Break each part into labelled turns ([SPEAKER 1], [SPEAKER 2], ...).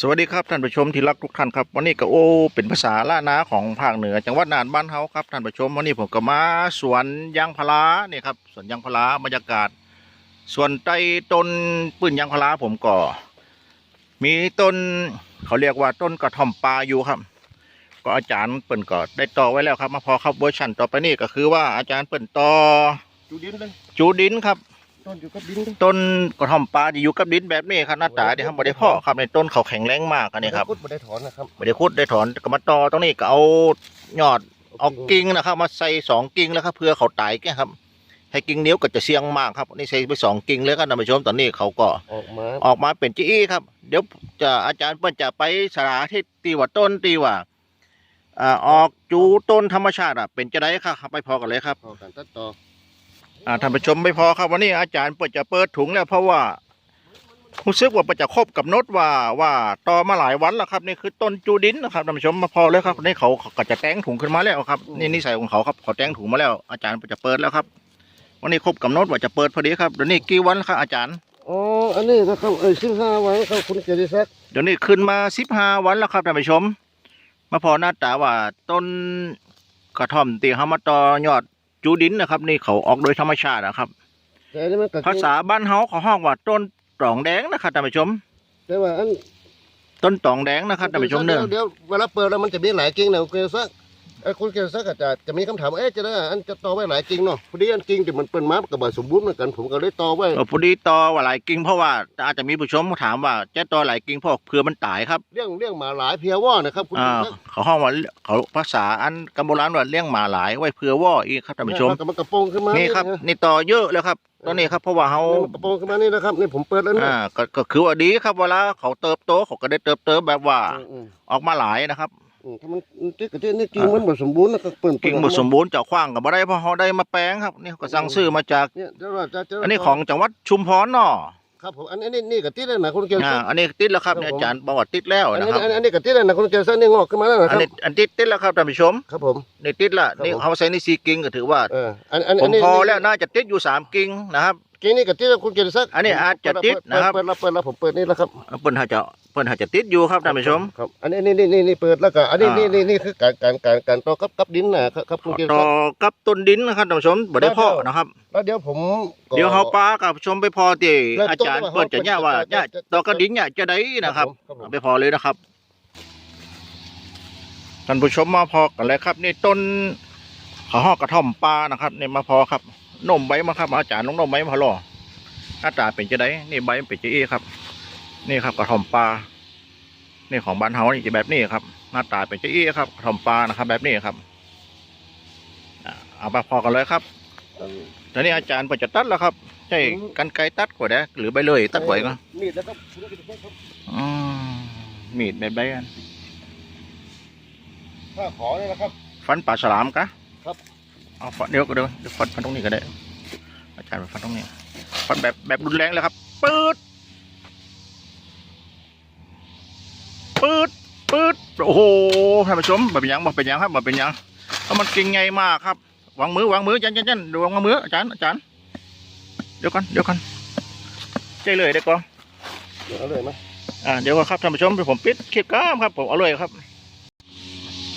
[SPEAKER 1] สวัสดีครับท่านผู้ชมที่รักทุกท่านครับวันนี้ก็โอ้เป็นภาษาล่านาของภาคเหนือจังหวัดน่านบ้านเฮาครับท่านผู้ชมวันนี้ผมก็มาสวนยางพาราเนี่ยครับสวนยางพาราบรรยากาศส่วนใต้ต้นปืนยางพาราผมก็ มีต้นเขาเรียกว่าต้นกระท่อมปลาอยู่ครับ ก็อาจารย์เปิ่นก็ได้ต่อไว้แล้วครับ มาพอครับเวอร์ชันต่อไปนี่ก็คือว่าอาจารย์เปิ่นต่อ
[SPEAKER 2] จูดินเลย
[SPEAKER 1] จูดินครับ
[SPEAKER 2] ต้นอยู่กับดินเลย
[SPEAKER 1] ต้นกระท่อมปลาที่อยู่กับดินแบบนี้ครับหน้าตาเดี๋ยวทำบ่ได้เพ่อครับในต้นเขาแข็งแรงมากอันนี้ครับ
[SPEAKER 2] พุดบ่ได้ถอนนะครับ
[SPEAKER 1] ไม่ได้ขุดได้ถอนก็มาต่อตรงนี้ก็เอายอดเอากิ่งนะครับ มาใส่สองกิ่งแล้วครับเพื่อเขาตายแกครับให้กิ่งนิ้วก็จะเสี่ยงมากครับนี่ใส่ไปสองกิ่งแล้วครับท่านผู้ชมตอนนี้เขาก็
[SPEAKER 2] ออกมา
[SPEAKER 1] ออกมาเป็นจี้ครับ เดี๋ยวจะอาจารย์เปิ้นจะไปสาธิตตีว่าต้นตีว่าอ่าออกจูต้นธรรมชาติอะเป็นจะได้ครับไปพอกันเลยครับ
[SPEAKER 2] พอกันตัดต่อ
[SPEAKER 1] อ่าท่านผู้ชมไม่พอครับวันนี้อาจารย์เปิดจะเปิดถุงแล้วเพราะว่ารู้สึกว่าเปิดจะครบกับโนดว่าว่าต่อมาหลายวันแล้วครับนี่คือต้นจูดินนะครับท่านผู้ชมมาพอแล้วครับนี่เขาเขาก็จะแต่งถุงขึ้นมาแล้วครับนี่นิสัยของเขาครับเขาแต่งถุงมาแล้ว อาจารย์เปิดจะเปิดแล้วครับ วันนี้ครบกับโนดว่าจะเปิดพอดีครับเดี๋ยวนี้กี่วันแล้วครับอาจารย์
[SPEAKER 2] อ๋ออันนี้นะครับเอ้ยสิบห้าวันครับคุณเกียรติศักดิ์
[SPEAKER 1] เดี๋ยวนี้ขึ้นมาสิบห้าวันแล้วครับท่านผู้ชม มาพอหน้าตาว่าต้นกระท่อมตีเขามาต่อยอด จูดินนะครับ นี่เขาออกโดยธรรมชาตินะครับ
[SPEAKER 2] แต่อันนี้มันก็
[SPEAKER 1] ภาษาบ้านเฮาเขาห้องว่าต้นตองแดงนะครับท่านผู้ชม
[SPEAKER 2] แต่ว่าอัน
[SPEAKER 1] ต้นตองแดงนะครับท่านผู้ชมเนอะ
[SPEAKER 2] เดี๋ยวเวลาเปิดแล้วมันจะมีหลายกิ่งนะคุณเกียรติศักดิ์ ไอ้คุณเกียรติศักดิ์อาจจะจะมีคำถามว่าเอ๊ะจะได้อันจะต่อไว้หลายกิ่งเนาะพอดีอันกิ่งที่มันเปิดมามันกับสมบูรณ์เหมือนกันผมก็เลยต่อไว้
[SPEAKER 1] เออพอดีต่อว่าหลายกิ่งเพราะว่าอาจจะมีผู้ชมถามว่าจะต่อหลายกิ่งเพราะเผื่อมันตายครับ
[SPEAKER 2] เลี้ยงเลี้ยงหมาหลายเพียว่านะครับคุณ
[SPEAKER 1] อ่า
[SPEAKER 2] เกียรติศักดิ์
[SPEAKER 1] เขาห้องว่าเขาภาษาอันกำโบราณว่าเลี้ยงหมาหลายไว้เผื่อว่ออีกครับท่านผู้ชม
[SPEAKER 2] แล้วก็มันกระโปรงขึ้นมา
[SPEAKER 1] นี่
[SPEAKER 2] นี่
[SPEAKER 1] ครับนี่ต่อเยอะแล้วครับตอนนี้ครับเพราะว่าเขา
[SPEAKER 2] มันกระโปรงขึ้นมานี่นะครับนี่ผมเปิดแล้วนะ
[SPEAKER 1] อ่าก็ก็คือว่าดีครับเวลาเขาเติบโตเขาก็ได้เติบโตแบบว่า
[SPEAKER 2] อืม
[SPEAKER 1] ออกมาหลายนะครับ
[SPEAKER 2] อืม ถ้ามันที่กระเทียนี่กิ่งมันบ่สมบูรณ์นะครับเปิ่นเปิ่
[SPEAKER 1] กิ่งหมดสมบูรณ์เจ้าขว้างกับบ่ได้เพราะเขาได้มาแปลงครับนี่เขาก็สั่งซื้อมาจาก
[SPEAKER 2] เนี่ยเดี๋ยวเราจะจะ
[SPEAKER 1] อันนี้ของจังหวัดชุมพรเนาะ
[SPEAKER 2] ครับผมอันนี้นี่นี่กระติดเลยนะคุณเกียรติ
[SPEAKER 1] อ่า
[SPEAKER 2] ศักดิ์
[SPEAKER 1] อันนี้ติดแล้วครับเนี่ยอาจารย์บอกว่าติดแล้ว
[SPEAKER 2] อัน
[SPEAKER 1] นะ
[SPEAKER 2] นี้
[SPEAKER 1] ครับ
[SPEAKER 2] อันนี้อันนี้กระติดเลยนะคุณเกียรติศักดิ์นี่งอกขึ้นมาแล้วนะค
[SPEAKER 1] อัน
[SPEAKER 2] รับ
[SPEAKER 1] นี้อันติดติดแล้วครับท่านผู้ชม
[SPEAKER 2] ครับผม
[SPEAKER 1] นี่ติดละ
[SPEAKER 2] ครับ
[SPEAKER 1] นี่
[SPEAKER 2] ผม
[SPEAKER 1] เขาใส่ในซีกิ่งก็ถือว่า
[SPEAKER 2] เอออันอัน
[SPEAKER 1] ผ
[SPEAKER 2] อัน
[SPEAKER 1] ม
[SPEAKER 2] นี้
[SPEAKER 1] พอแล้วน่าจะติดอยู่สามกิ่งนะครับ
[SPEAKER 2] กิ่งนี่กระติดแล้วคุณเกียรติศักดิ์
[SPEAKER 1] อันนี้อาจจะติดนะครับ
[SPEAKER 2] เปิดแล้วเปิดแล้วผมเปิดนี่แล้วครับ
[SPEAKER 1] เปิ้นอาจจะเปิ้นอาจจะติดอยู่ครับท่านผู้ชม
[SPEAKER 2] ครับอันนี้นี่นี่นี่นี่เปิดแล้วก็อันนี้
[SPEAKER 1] อ่านี่
[SPEAKER 2] นี่นี่นี่คือการการการการต่อกับกับดินนะครับครับคุณเกียรติ
[SPEAKER 1] ต่อ
[SPEAKER 2] ศักดิ์
[SPEAKER 1] กับต้นดินนะครับท่านผู้ชมบ่ได้เพาะนะครับ
[SPEAKER 2] แล้วเดี๋ยวผมก็
[SPEAKER 1] เดี๋ยวเขาปลากับผู้ชมไปพอที่
[SPEAKER 2] เริ่มต้น
[SPEAKER 1] อาจารย์
[SPEAKER 2] แล้วว่า
[SPEAKER 1] เปิ้นจะเนี่ยว่า
[SPEAKER 2] เขา
[SPEAKER 1] เนี่ย
[SPEAKER 2] จะจะ
[SPEAKER 1] ต่อกับดินเนี่ยจะได้นะครับ
[SPEAKER 2] ครับผม
[SPEAKER 1] ไปพอเลยนะครับท่านผู้ชมมาพอกันเลยครับ นี่ต้นเขาหอกกระท่อมปลานะครับนี่มาพอครับ นมใบมาครับ อาจารย์น้องนมใบมาพอหรอหน้าตาเป็นจะได้นี่ใบมันเป็นจะเอครับ นี่ครับกระท่อมปลานี่ของบ้านเฮานี่จะแบบนี้ครับ หน้าตาเป็นจะเอครับกระท่อมปลานะครับ แบบนี้ครับอ่าเอามาพอกันเลยครับ
[SPEAKER 2] เออ
[SPEAKER 1] ตอนนี้อาจารย์เปิดจะตัดแล้วครับ ใช่กันไกรตัดกว่าได้หรือใบเลยตัดกว่าอีกเนอะ
[SPEAKER 2] นี่นะครับคุณเกียรติศักดิ์ครับ
[SPEAKER 1] อืมมีดแบบใบกัน
[SPEAKER 2] ถ้าขอนี่นะครับ
[SPEAKER 1] ฟันปลาฉลามกะ
[SPEAKER 2] ครับ
[SPEAKER 1] เอาฟันเดี๋ยวก็เดี๋ยวเดี๋ยวฟันฟันตรงนี้ก็ได้ อาจารย์ฟันตรงนี้ฟันแบบแบบรุนแรงเลยครับปืดปืดปืดโอ้โหท่านผู้ชมบ่เป็นหยังบ่เป็นหยังครับบ่เป็นหยังเพราะมันกิ่งใหญ่มากครับวางมือวางมือจันจันจันดูวางมืออาจารย์อาจารย์เดี๋ยวก่อนเดี๋ยวก่อนใจเลยเดี๋ยวก่อน
[SPEAKER 2] เดี๋ยวเอาเลยไหม
[SPEAKER 1] อ่าเดี๋ยวก่อนครับท่านผู้ชมเดี๋ยวผมปิดคลิปก้ามครับผมเอาเลยครับเอา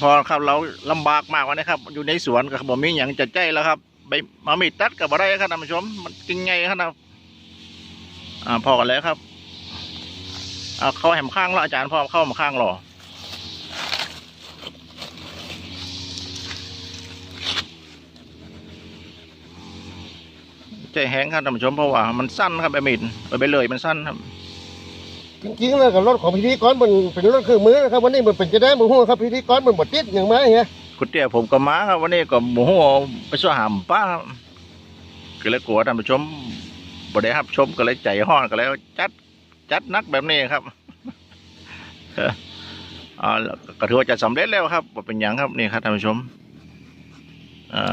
[SPEAKER 1] พอครับเราลำบากมากวันนี้ครับ อยู่ในสวนกับผมมีอย่างจะใจแล้วครับไปมามีตัดกับอะไรครับท่านผู้ชม มันกินไงครับนะอ่าพอกันแล้วครับเอาเข้าแหมข้างแล้วอาจารย์พอเข้าแหมข้างหรอใจแห้งครับท่านผู้ชมเพราะว่ามันสั้นครับใบมีดใบเลยมันสั้นครับ
[SPEAKER 2] จริงๆแล้วกับรถของพิธีกรมันเป็นรถเครื่องมือนะครับวันนี้มันเป็นจะได้บุหัวครับพิธีกรมันบดติดอย่างไรเงี้ย
[SPEAKER 1] คุณเตี้ยผมก็มาครับวันนี้ก็หมูหัวไปช่วยหามป้าก็เลยกลัวท่านผู้ชมบ่ได้รับชมก็เลยใจห้อนก็เลยจัดจัดนักแบบนี้ครับอ่าแล้วก็ถือว่าจะสำเร็จแล้วครับบ่เป็นหยังครับนี่ครับท่านผู้ชมเอา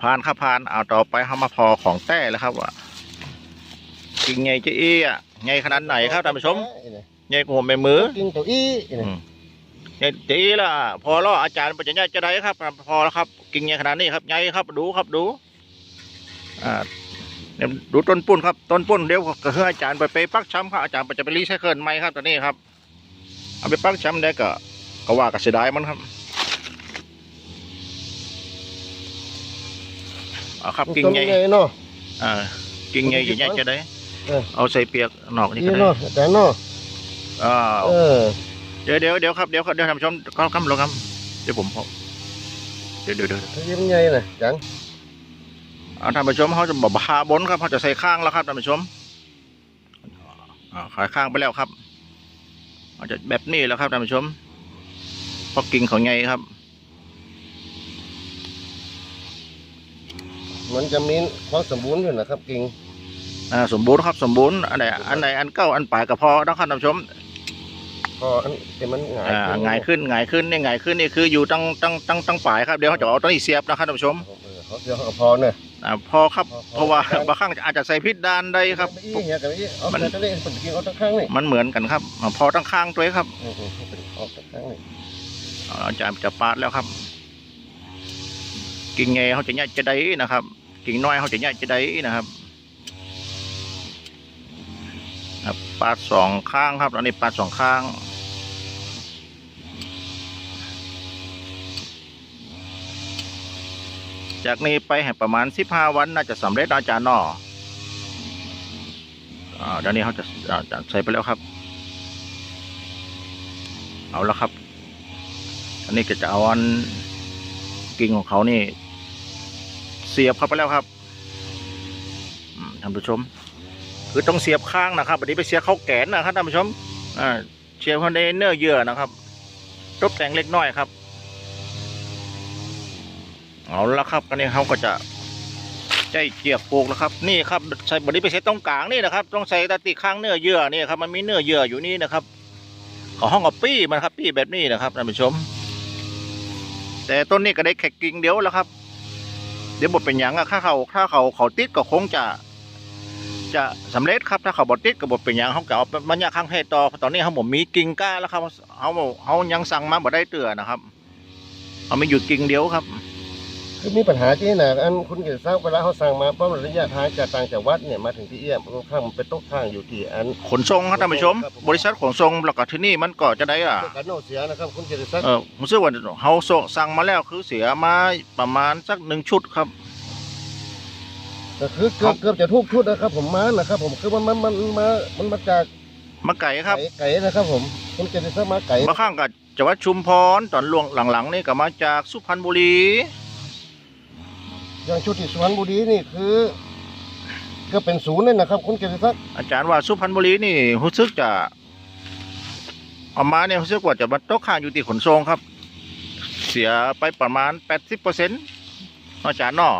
[SPEAKER 1] ผ่านครับผ่านเอาต่อไปเฮามาพอของแต้แล้วครับว่ากิ่งใหญ่จะเอี้ย ใหญ่ขนาดไหนครับท่านผู้ชมใหญ่กว่าหัวแม่มือ
[SPEAKER 2] กินตัวอี้
[SPEAKER 1] อืมเนี่ยดีละพอแล้วอาจารย์ปัญญาจะได้ครับ พอแล้วครับ กิ่งใหญ่ขนาดนี้ครับใหญ่ครับดูครับดู อ่าเนี่ยดูต้นปุ้นครับต้นปุ้นเดี๋ยวก็คืออาจารย์ไปไปปักช้ำครับอาจารย์ไปจะไปรีไซเคิลใหม่ครับตอนนี้ครับ เอาไปปักช้ำได้ก็ก็ว่าก็เสียดายมันครับเอาครับกิ่งใหญ่
[SPEAKER 2] ต้นเนาะ
[SPEAKER 1] อ่ากิ่งใหญ่ใหญ่ๆจะได้
[SPEAKER 2] เออ
[SPEAKER 1] เอาใส่เปียกนอกนี่
[SPEAKER 2] นี่
[SPEAKER 1] ก็ได้
[SPEAKER 2] เนาะอาจารย์เนาะ
[SPEAKER 1] อ่า
[SPEAKER 2] เออ
[SPEAKER 1] เดี๋ยวเดี๋ยวเดี๋ยวครับเดี๋ยวครับเดี๋ยวท่านผู้ชมก็คำลงครับเดี๋ยวผมพอเดี๋ยวเดี๋ยวเดี๋ยว
[SPEAKER 2] ที่มันใหญ่น่ะจัง
[SPEAKER 1] เอาท่านผู้ชมเขาจะบอกพาบนครับเขาจะใส่ข้างแล้วครับท่านผู้ชมอ่าขายข้างไปแล้วครับเขาจะแบบนี้แล้วครับท่านผู้ชมเพราะกิ่งเขาใหญ่ครับ
[SPEAKER 2] มันจะมีความสมบูรณ์อยู่นะครับกิ่ง
[SPEAKER 1] อ่า สมบูรณ์ครับสมบูรณ์อันไหนอันไหนอันเก้าอันปลายก็พอนะครับท่านผู้ชม
[SPEAKER 2] พออันที่มันหงาย
[SPEAKER 1] อ่าง่ายขึ้นง่ายขึ้นนี่ง่ายขึ้นนี่คืออยู่ตั้งตั้งตั้งตั้งปลายครับเดี๋ยวเขาจะเอาตัวนี้เสียบนะครับท่านผู้ชม
[SPEAKER 2] เออเขาเสียเขาก็พอเนอะ
[SPEAKER 1] อ่าพอครับเพราะว่าบางครั้งอาจจะใส่พิษด้านได้ครับ
[SPEAKER 2] อีเหี้ยกับอีเอา
[SPEAKER 1] มัน
[SPEAKER 2] แต่ทะเลผมกินเอาทั้งข้างนี่
[SPEAKER 1] มันเหมือนกันครับอ่าพอตั้งข้างตัวเองครับ
[SPEAKER 2] อืมอืมเอาทั้งข้างนี่
[SPEAKER 1] อาจารย์จะปาดแล้วครับ กิ่งใหญ่เขาจะใหญ่จะได้นะครับ กิ่งน้อยเขาจะใหญ่จะได้นะครับ ปาดสองข้างครับตอนนี้ปาดสองข้าง จากนี้ไปให้ประมาณสิบห้าวันน่าจะสำเร็จอาจารย์นออ่าเดี๋ยวนี้เขาจะจะใส่ไปแล้วครับ เอาและครับ อันนี้ก็จะเอาอันกิ่งของเขานี่ เสียบเข้าไปแล้วครับท่านผู้ชม คือต้องเสียบข้างนะครับอันนี้ไปเสียบเข้าแกนนะครับท่านผู้ชมอ่าเสียบเข้าในเนื้อเยื่อนะครับตกแต่งเล็กน้อยครับเอาละครับอันนี้เขาก็จะใจเจียบปลูกแล้วครับ นี่ครับใส่บนี้ไปเสียตรงกลางนี่นะครับต้องใส่ตะติข้างเนื้อเยื่อนี่ครับมันมีเนื้อเยื่ออยู่นี่นะครับของห้องกับปี้มันครับปี้แบบนี้นะครับท่านผู้ชม แต่ต้นนี้ก็ได้แค่กิ่งเดียวแล้วครับ เดี๋ยวบทเป็นอย่างอะถ้าเขาถ้าเขาเขาติดก็คงจะ จะสำเร็จครับถ้าเขาบดติดก็บทเป็นอย่างเขาเก่ามันยากข้างเพศต่อตอนนี้เขาผมมีกิ่งก้าแล้วครับเขาเขายังสั่งมาบ่ได้เตือนะครับเขาไม่หยุดกิ่งเดียวครับ
[SPEAKER 2] คือมีปัญหาที่น่ะอันคุณเกิดทราบเวลาเขาสั่งมาเพราะมันระยะทางจากต่างจังหวัดเนี่ยมาถึงที่เอี้ยมข้างมันเป็นตกทางอยู่ที่อัน
[SPEAKER 1] ขนส่งครับท่านผู้ชม
[SPEAKER 2] ครับผม
[SPEAKER 1] บริษัทขนส่งแล้วก็ที่นี่มันก็จะได้อะ
[SPEAKER 2] เกี่ยวกับโนเสียนะครับคุณเกิดทราบ
[SPEAKER 1] เออผมซื้อว่าเขาส่งสั่งมาแล้วคือเสียมาประมาณสักหนึ่งชุดครับ
[SPEAKER 2] ก็คือเกือบเกือบจะทุกชุดนะครับ ผมมานะครับผมคือมันมันมันมามันมาจาก
[SPEAKER 1] มาไก่ครับ
[SPEAKER 2] ไก่ไก่นะครับ ผมคุณเกิดทราบมาไก่
[SPEAKER 1] บางครั้งก็จังหวัดชุมพรตอนลวงหลังๆนี่ก็มาจากสุพรรณบุรี
[SPEAKER 2] อย่างชุดที่สุพรรณบุรีนี่คือเก็เป็นศูนย์เลยนะครับ คุณเกิดทราบ
[SPEAKER 1] อาจารย์ว่าสุพรรณบุรีนี่รู้สึกจะเอามาเนี่ยรู้สึกว่าจะมาตกข้างอยู่ที่ขนส่งครับ เสียไปประมาณแปดสิบเปอร์เซ็นต์อาจารย์เนาะ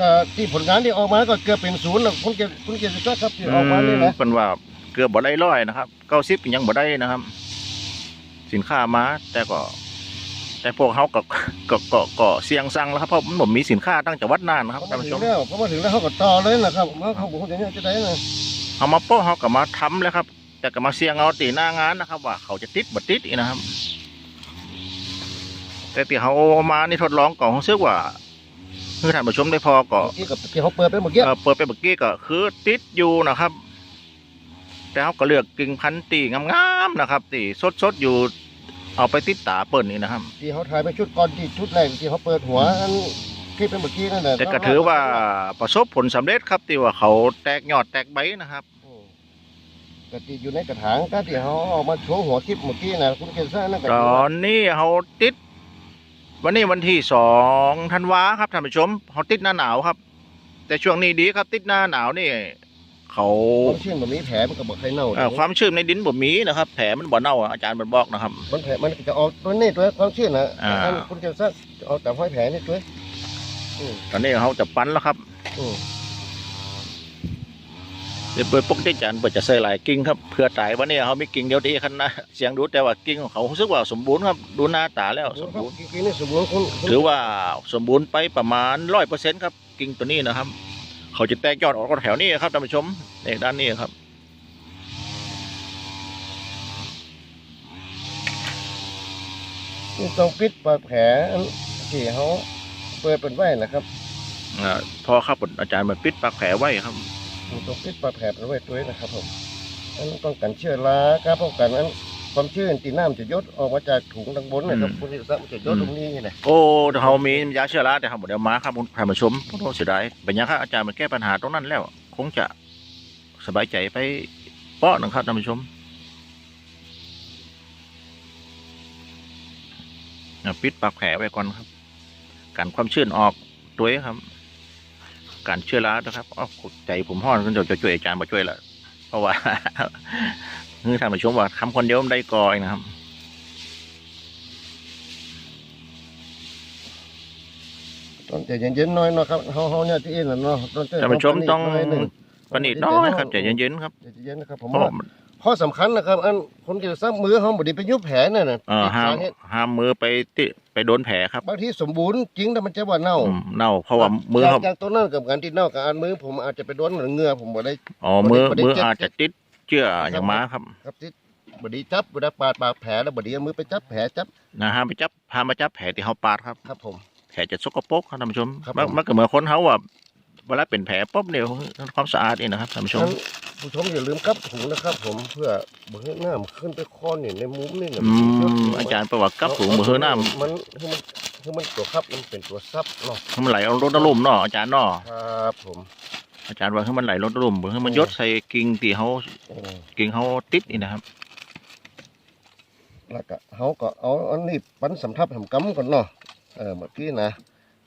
[SPEAKER 2] ก็ที่ผลงานที่ออกมาก็เกือบเป็นศูนย์แล้วคุณเกิดคุณเกิดทราบครับที่ออกมานี่นะ
[SPEAKER 1] เป็นว่าเกือบบ่ได้ร้อยนะครับเก้าสิบยังบ่ได้นะครับ สินค้ามาแต่ก็ แต่พวกเขาก็ก็ก็ก็เสี่ยงสั่งแล้วครับเพราะมันผมมีสินค้าตั้งจังหวัดน่านนะครับ
[SPEAKER 2] เขา
[SPEAKER 1] ท่าน
[SPEAKER 2] มา
[SPEAKER 1] ผู้
[SPEAKER 2] ถึ
[SPEAKER 1] ช
[SPEAKER 2] ง
[SPEAKER 1] ม
[SPEAKER 2] แล้วเขามาถึงแล้วเขาก็ต่อเลยนะครับว่าเขาบอกว่าอย่างนี้จะได้นะ
[SPEAKER 1] เอามาโป้เขาก็มาทำแล้วครับ แต่ก็มาเสี่ยงเอาตีหน้างานนะครับ ว่าเขาจะติดบ่ติดอีกนะครับ แต่ที่เขาเอามานี่ทดลองก่อนเขาเชื่อว่า คือท่านผู้ชมได้พอก็
[SPEAKER 2] เมื่อกี้กับที่เขาเปิดไปเมื่อกี้
[SPEAKER 1] เอ่อเปิดไปเมื่อกี้ก็คือติดอยู่นะครับ แต่เขาก็เลือกกิ่งพันธุ์ตีงามๆนะครับตีสดๆอยู่ เอาไปติดตาเปิ่นนี่นะครับ
[SPEAKER 2] ที่เขาถ่ายไปชุดก่อนที่ชุดแรกที่เขาเปิดหัวอันคลิปเป็นเมื่อกี้นั่นแหละ
[SPEAKER 1] แต่ก็ถือว่าประสบผลสำเร็จครับที่ว่าเขาแตกยอดแตกใบนะครับ
[SPEAKER 2] อืมก็ที่อยู่ในกระถางก็ที่เขาเออกมาโชว์หัวคลิปเมื่อกี้นะคุณเกศซ่านั่นก็
[SPEAKER 1] ต
[SPEAKER 2] ถือ
[SPEAKER 1] อ
[SPEAKER 2] ว่าน
[SPEAKER 1] นี้เขาติด วันนี้วันที่สองธันวาครับท่านผู้ชมเขาติดหน้าหนาวครับ แต่ช่วงนี้ดีครับ ติดหน้าหนาวนี่เขา
[SPEAKER 2] ความชื้นแบบนี้แผลมันก็บอกใครเน่า
[SPEAKER 1] เอ่อความชื้นในดินบ่มีนะครับแผลมันบ่เน่าอะอาจารย์มันบอกนะครับ
[SPEAKER 2] มันแผลมันจะออกตัวนี้ตัวความชื้นนะ
[SPEAKER 1] อ่า
[SPEAKER 2] อันคุณเกศซ่าจะเอาแต่ห้อยแผลนี่ตัวอืม
[SPEAKER 1] ตอนนี้เขาจะปั้นแล้วครับ
[SPEAKER 2] อืม
[SPEAKER 1] เดี๋ยวเปิดปกติอาจารย์เปิดจะใส่หลายกิ่งครับเพื่อตายวันนี้เขามีกิ่งเดียวดีคันนะเสียงดูแต่ว่ากิ่งของเขารู้สึกว่าสมบูรณ์ครับดูหน้าตาแล้วสมบูรณ์
[SPEAKER 2] จริงๆนี่สมบูรณ์คุณคุณ
[SPEAKER 1] ถือว่าสมบูรณ์ไปประมาณร้อยเปอร์เซ็นต์ครับกิ่งตัวนี้นะครับ เขาจะแตกยอดออกแถวนี้ครับท่านผู้ชมในด้านนี้ครับ
[SPEAKER 2] นี่ต้องปิดปากแผลอันที่เขาเปิดเป็นไว้นะครับ
[SPEAKER 1] อ่าพอครับอาจารย์มันปิดปากแผลไว้ครับ
[SPEAKER 2] ต้องปิดปากแผลเป็นไว้ตัวนะครับผมอันป้องกันเชื้อราการป้องกันอันความชื้นตีน้ำจะยดออกมาจากถุงทางบนนะครับ
[SPEAKER 1] อืม
[SPEAKER 2] คุณกิตศักดิ์มันจะยดตรงนี้นะ
[SPEAKER 1] โอ้เฮามียาเชื้อราแต่เฮาบ่ได้เอามาครับท่านผู้ชมโอ้เสียดายเป็นหยังครับอาจารย์มันแก้ปัญหาตรงนั้นแล้ว คงจะสบายใจไปเปาะหนึงครับท่านผู้ชมอะปิดปากแผลไว้ก่อนครับการความชื้นออกตัวเองครับ การเชื้อรานะครับอ้าวใจผมห้อนก็จะช่วยอาจารย์มาช่วยละเพราะว่าคือท่านผู้ชมว่าทำคนเดียวมันได้กอยนะครับ
[SPEAKER 2] ต้นใจเย็นๆหน่อยเนาะครับเฮาเฮาเนี่ยที่เอ็นน่ะเนาะต้นใจ
[SPEAKER 1] ท่านผู้ชมต้อง
[SPEAKER 2] ปานนี้หน่ยหนึ่ง
[SPEAKER 1] วันนี้น้อยครับใจเย็นๆครับ
[SPEAKER 2] ใจเย็นๆนะครับผม
[SPEAKER 1] เพราะ
[SPEAKER 2] ว่า ข้อสำคัญนะครับ อันคนกิตศักดิ์มือเฮาบ่ได้ไปยุบแผลนั่นน่ะ
[SPEAKER 1] เออห้าม
[SPEAKER 2] สาเหตุ
[SPEAKER 1] ห้ามมือไปติไปโดนแผลครับ
[SPEAKER 2] บางทีสมบูรณ์จริงแต่มันจะว่าเน่า
[SPEAKER 1] อืมเน่าเพราะว่ามือ
[SPEAKER 2] จา
[SPEAKER 1] เขา
[SPEAKER 2] กจากต้นนั้นกับการที่เน่ากับอันมือผมอาจจะไปโดนเหงื่อผมบ่ได้
[SPEAKER 1] อ๋อมือ
[SPEAKER 2] บ่ได้
[SPEAKER 1] มือ
[SPEAKER 2] เจ็บ
[SPEAKER 1] อาจจะติดเชื้ออย่างม้าครับ
[SPEAKER 2] ครับที่บ่ดีจับบ่ได้ปาดปากแผลแล้วบ่ดีเอามือไปจับแผลจับ
[SPEAKER 1] นะห้ามไปจับห้ามมาจับแผลที่เขาปาดครับ
[SPEAKER 2] ครับผม
[SPEAKER 1] แผลจะสกปรกครับท่านผู้ชม
[SPEAKER 2] ครับ
[SPEAKER 1] มัน
[SPEAKER 2] ผม
[SPEAKER 1] มันก็เหมือนคนเขาว่า เวลาเป็นแผลปุ๊บเนี่ยความสะอาดเองนะครับท่านผู้ชม
[SPEAKER 2] งั้นผู้ชมอย่าลืมกับถุงนะครับ ผมเพื่อบ่ให้น้ำขึ้นไปคอเนี่ยในมุมนี่เนี่ย
[SPEAKER 1] อืมอาจารย์ประวัติกับถุงมือหน้า
[SPEAKER 2] มันมันมันตัวครับมันเป็นตัวซับเนาะ
[SPEAKER 1] มันไหลรถน้ำลุ่มเนาะอาจารย์เนาะ
[SPEAKER 2] ครับผม
[SPEAKER 1] อาจารย์ว่าให้มันไหลรถน้ำลุ่มให้มันยศใส่กิ่งที่เขากิ่งเขาติดนี่นะครับ
[SPEAKER 2] แล้วก็เฮาก็เอาอันนี้ปั้นสำทับทำกำก่อนเนาะเออเมื่อกี้นะ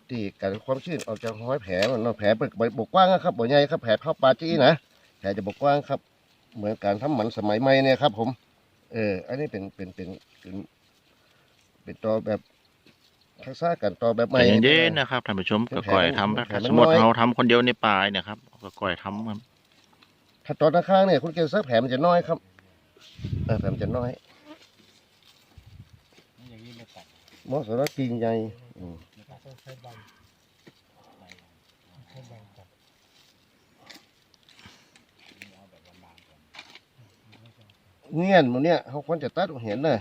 [SPEAKER 2] ที่การความชื้นออกจากห้อยแผลมันเนาะแผลเปิดบกกว้างนะครับบ่ใหญ่ครับแผลเข้าปลาจี้นะแผลจะบกกว้างครับ เหมือนการทำหมันสมัยใหม่เนี่ยครับ ผม เออ อันนี้เป็นเป็นเป็นเป็นเป็นตัวแบบทักษะการต่อแบบให
[SPEAKER 1] ใจ
[SPEAKER 2] ม่
[SPEAKER 1] เย็นๆนะครับท่านผู้ชม
[SPEAKER 2] เป็น
[SPEAKER 1] ก็
[SPEAKER 2] แผล
[SPEAKER 1] ก่อย
[SPEAKER 2] มัน
[SPEAKER 1] ทำ
[SPEAKER 2] เป็นแผลมัน
[SPEAKER 1] สมมติ
[SPEAKER 2] น้อย
[SPEAKER 1] เราทำคนเดียวในป่าเนี่ยครับก็ก่อยทำครับ
[SPEAKER 2] ถ้าตอนข้างๆเนี่ยคุณเกศซักแผลมันจะน้อยครับเออแผลมันจะน้อยเหมอสำหรับกิ่งใหญ่ อืมเงี้ยนมันเนี่ยเขาควรจะตัดเห็นเลย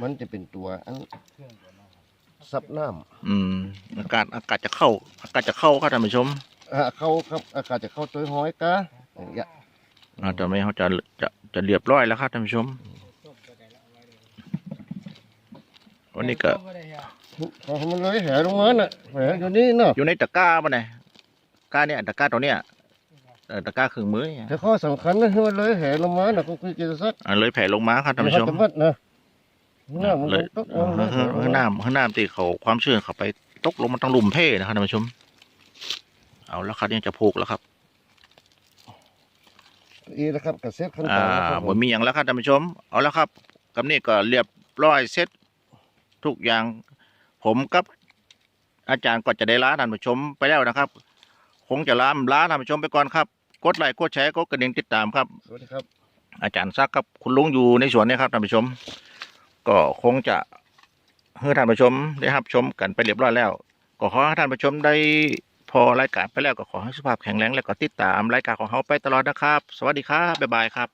[SPEAKER 2] มันจะเป็นตัวอันซับน้ำ
[SPEAKER 1] อืม อากาศอากาศจะเข้า อากาศจะเข้าครับท่านผู้ชม
[SPEAKER 2] อ่าเข้าครับ อากาศจะเข้าตัวห้อยกะอย่างเงี้ย
[SPEAKER 1] อาจจะไม่เขาจะจะจะเรียบร้อยแล้วครับท่านผู้ชมวันนี้ก็
[SPEAKER 2] พอมันเลยแหลงมาน่ะแหอยู่นี่เนาะ
[SPEAKER 1] อยู่ในตะกร้าป่ะเนี่ยกร้าเนี่ยตะกร้าตัวเนี้ยเออตะกร้าครึ่งมือเนี่ย
[SPEAKER 2] แต่ข้อสำคัญนะคือมันเลยแหลงมาน่ะคุณคุยกินสัก
[SPEAKER 1] อ่าเลยแผ่ลงมาครับท่านผู้ชม
[SPEAKER 2] จะวัดนะน้ำมัน
[SPEAKER 1] เลย
[SPEAKER 2] ตก
[SPEAKER 1] เออข้างข้างข้างน้ำข้างน้ำตีเขาความชื้นเขาไปตกลงมันต้องลุ่มเพ่นะครับท่านผู้ชม เอาแล้วครับยังจะผูกแล้วครับ
[SPEAKER 2] อีนะครับกระเซ็ตขั้นต
[SPEAKER 1] อ่า
[SPEAKER 2] อนนะครับ
[SPEAKER 1] ผมมีอย่างแล้วครับท่านผู้ชม เอาแล้วครับกับนี่ก็เรียบร้อยเสร็จทุกอย่าง ผมกับอาจารย์ก็จะได้ลาท่านผู้ชมไปแล้วนะครับ คงจะลาลาท่านผู้ชมไปก่อนครับ กดไลค์กดแชร์กดกระดิ่งติดตามครับ
[SPEAKER 2] สวัสดีครับ
[SPEAKER 1] อาจารย์ซักครับคุณลุงอยู่ในสวนเนี่ยครับท่านผู้ชม ก็คงจะให้ท่านผู้ชมได้รับชมกันไปเรียบร้อยแล้ว ก็ขอให้ท่านผู้ชมได้พอรายการไปแล้วก็ขอให้สุขภาพแข็งแรงและก็ติดตามรายการของเขาไปตลอดนะครับ สวัสดีครับบ๊ายบายครับ